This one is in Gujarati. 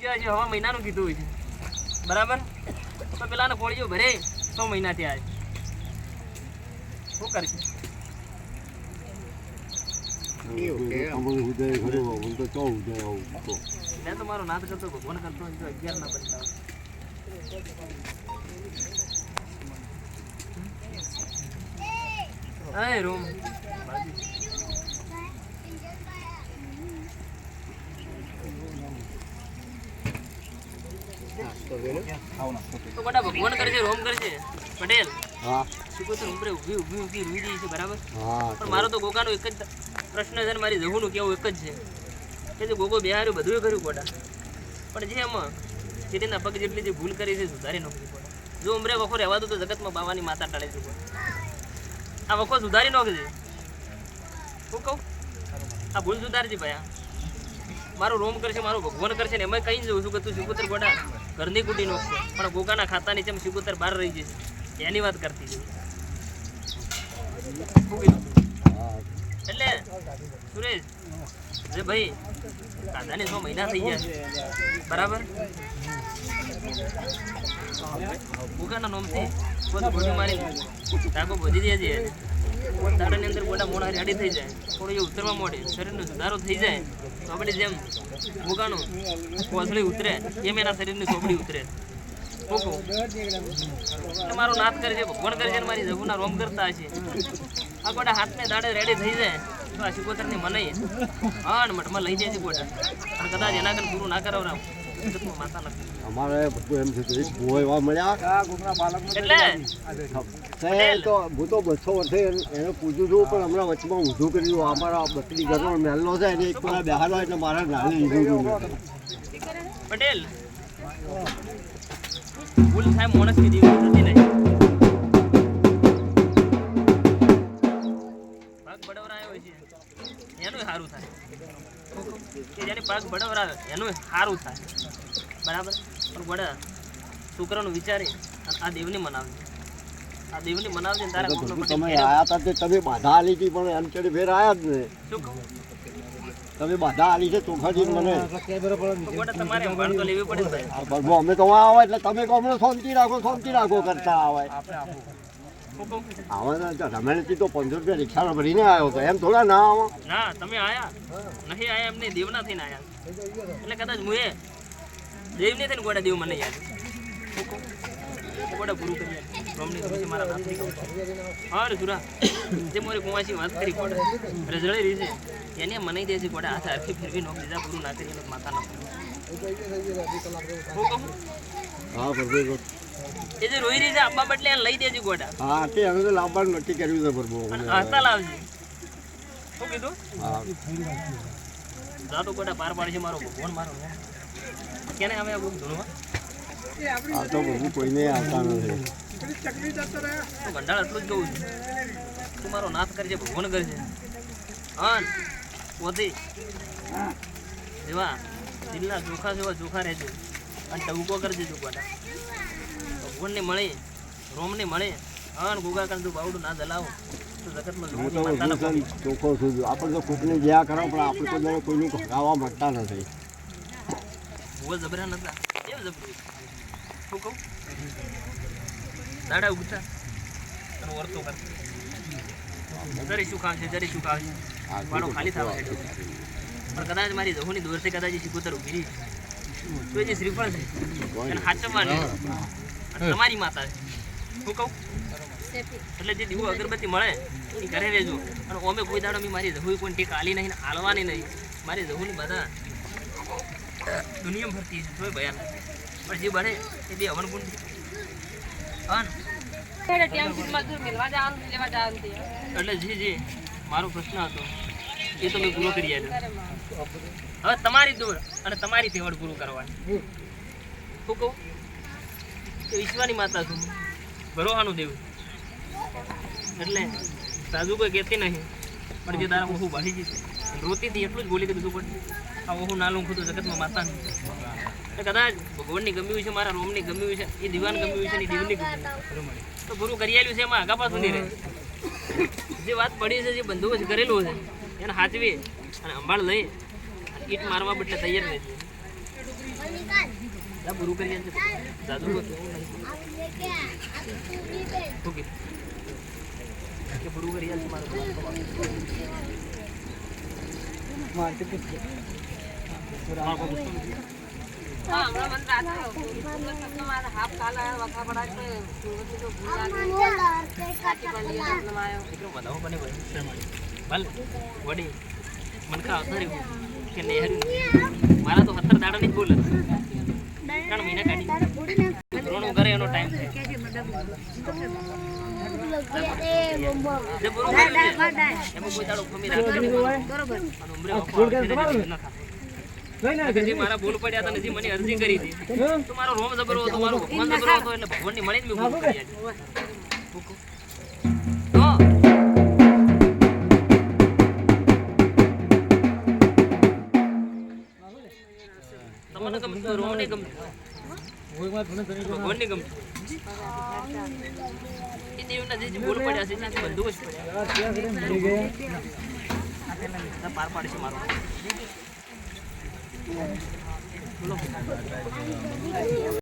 જે હજી હવા મહિનાનું કીધું હોય છે. બરાબર? તો પેલાને કોળીઓ ભરે છ મહિના ત્યાં શું કરશે? મેં તો મારો નાદ કરતો ભગવાન કરતો અગિયાર ના બદલાવ અય રૂમ. તો બધા ભગવાન કરશે રોમ કરશે પટેલ હા. શીખોતર ઉંમરે ઊભી ઊભી ઊભી રૂઈ જઈ છે બરાબર? હા પણ મારો તો ગોગાનો એક જ પ્રશ્ન છે ને મારી જહુનું કેવું એક જ છે. કે જે ગોગો બિહાર્યું બધું કર્યું ગોડા પણ જે એમાં ચીટીના પગ જેટલી જે ભૂલ કરી છે સુધારી નોખવી પડે. જો ઉમરે વખો રહેવા દો તો જગતમાં બાવાની માતા ટાળે છે આ વખો સુધારી નોખજે. હું કહું? આ ભૂલ સુધારજે ભાઈ આ. મારું રોમ કરશે, મારું ભગવાન કરશે ને એમાં કહી જવું છું કે તું શિકોતર ગોડા, ઘરની કુટી નોખશે પણ ગોગાના ખાતાની જેમ શિકોતર બહાર રહી જશે. એની વાત કરતી એટલે, સુરેશ જે ભાઈ, કાંદાને છ મહિના થઈ ગયા બરાબર? ગોગાના નોમથી બધું મારી ટાકો વધી જાય છે. દાડાની અંદર ગોડા મોડા રેડી થઈ જાય. થોડું એ ઉતરવા માંડે, શરીરનો સુધારો થઈ જાય. તો આપણે જેમ ભૂખાનું કોથળી ઉતરે, એમ એના શરીરની ચોપડી ઉતરે. મારો નાથ કરે છે ભગવાન કરજે મારી જગુના રોમ કરતા હશે. આ ગોડા હાથને દાડે રેડી થઈ જાય. તો આ શિકોતરની મનાઈ. હા મઠમાં લઈ જાય છે ગોડા. પણ કદાચ એના કન પૂરું ના કરાવરાવ અમારે બધું એમ એક ભૂવો એવા મળ્યા. એટલે? તો હું તો બસો વર્ષે એને- એને પૂછું છું પણ હમણાં વચમાં ઊંધું કર્યું. અમારા બકરી ઘરનો મહેલો છે એને એક પેલા બેહાડો એટલે મારા નાની લીધું પટેલ. ભૂલ થાય માણસ કીધી નથી નહીં એનું સારું થાય. કે જેને પાક બડવરાયો એનું સારું થાય. બરાબર? પણ ગોડા શુક્રનું વિચારી અને આ દેવની મનાવજે આ દેવની મનાવજે ને તારા તમે આયા હતા તે તમે બાધા આલી હતી પણ એમ ચડી ફેર આયા જ ને શું કહું? તમે બાધા આલી છે ચોખાજી મને. તમારે સંભાળ તો લેવી પડે ને ભાઈ. બસ અમે તો આવે એટલે તમે કહો અમને શાંતિ રાખો શાંતિ રાખો કરતા આવે. આપણે કહું આવે ને તો રમેણથી તો પંદર રૂપિયા રિક્ષાનો ભરીને આવ્યો તો એમ થોડા ના આવે. ના તમે આયા. નહીં આયા એમને દેવના થઈને આયા. એટલે કદાચ મુએ દેવ ને થઈને ગોડા દેવ મને યાદ. ગોડા પૂરું કરી મારા હા રે સુરા જે મારી કુંવાસી વાત કરી ગોડા. રજળી રહી છે. એને મને દે છે ગોડા હાથે ફેરવી નો દીધા પૂરું ના કરી એને માતા ના કહું હા એ જે રોઈ રહી છે આંબા બદલે લઈ દેજો ગોડા. હા તે અમે તો લાવવાનું નક્કી કર્યું છે પ્રભુ હસતા લાવજો. શું કીધું? હા. જાતો ગોડા પાર પાડશે મારો ભગવાન મારો કેને અમે આ બુક ધૂણવા આ તો બધું કોઈને આવતા નથી. ભંડાળ એટલું જ કહું છું. તું મારો નાથ કરજે ભગવાન કરજે. અન પોતી. જેવા દિલના ચોખા જેવા ચોખા રહેજો. અને ટવકો કરજે જો ગોડા. ભગવાનને મળે રોમને મળે. અણ ગુગા કર તું બાવડું ના દલાવો. તો જગતમાં હું લોકોની તો માતાના બધું છે ને ચોખ્ખો છું. આપણે તો કોકને જ્યાં કરો પણ આપણે કોઈ દાડો કોઈનું ઘટાવા માંગતા નથી. ભૂવો જબરા નતા. કેમ જબરું? શું કહું? દાડા ઉગતા. અને વર્તો કર. જરી શું ખાવશે જરી શું ખાવશે? આ વાળો ખાલી થવા પણ કદાચ મારી જહુની દોરથી કદાચ એ શિકોતર ઊભી રહી. તો જે શ્રીફળ છે એને હાચવવાની અને તમારી માતા છે. શું કહું? એટલે જે દીવો અગરબત્તી મળે એ ઘરે રહેજો અને ઓમે કોઈ દાડો મેં મારી જહુઈ કોઈ ટેક આલી નહીં ને આલવાની નહીં. મારી જહુની બધા દુનિયા ભરતી છે જોઈ ભયાનક. પણ જે બને એ બે હવન ગુણ એટલે જી જી મારો પ્રશ્ન હતો એ તો મેં પૂરો કરી આવ્યો હવે તમારી દોડ અને તમારી તેવડ પૂરું કરવાની. શું કહું? ઈશ્વરની માતા છું. ભરોહાનું દેવ. એટલે સાજુ કોઈ કહેતી નહીં. પણ જે તારા ઓહું ભાળી જશે રોતીથી એટલું જ બોલી કે બીજું કોઈ આ ઓહું ના લઉં ખુદ જગતમાં માતા નહીં. કદાચ ભગવાનની ગમ્યું છે, મારા રોમની ગમ્યું છે, એ દિવાન ગમ્યું છે એ દીવની ગમ્યું તો ગુરુ કરી આવ્યું છે, એમાં આગા પાછું નહીં રહે. જે વાત પડી છે, જે બંદોબસ્ત કરેલું છે, એને હાચવી અને અંબાળ લઈ ઈટ મારવા બદલે તૈયાર રહેજો. આ બુરુ કરી આલજે. જાદુ કો કીધું કે બુરુ કરી આલજે મારો મારો કોઈ ગુસ્સો નથી. હા, હમણાં મન રાત શબ્દ મારા હાફ કાલા વખા પડા છે. સુરતની તો ભૂલ લાગી. કાટી પલ્લીએ શબ્દમાં માયો. એકરો વધાવો બને ભાઈ ભલે. વડી. મન કા આવતા રહ્યું. કે નહેરું. મારા તો સત્તર દાડા ની જ બોલ હતી. ત્રણ મહિના કાઢી રોણું કરે એનો ટાઈમ છે ને ન મારા ભૂલ પડ્યા હતા નથી મને અરજી કરી હતી. તો મારો રોમ જબરો હતો, મારો ભગવાન જબરો હતો એટલે ભગવાનની મળીને મેં ભૂલ કરી ભગવાનને ગમતું. એ દેવના જે જે બોલ પડ્યા છે ત્યાંથી બંદોબસ્ત પડ્યા. પાર પાડશે મારો. બોલો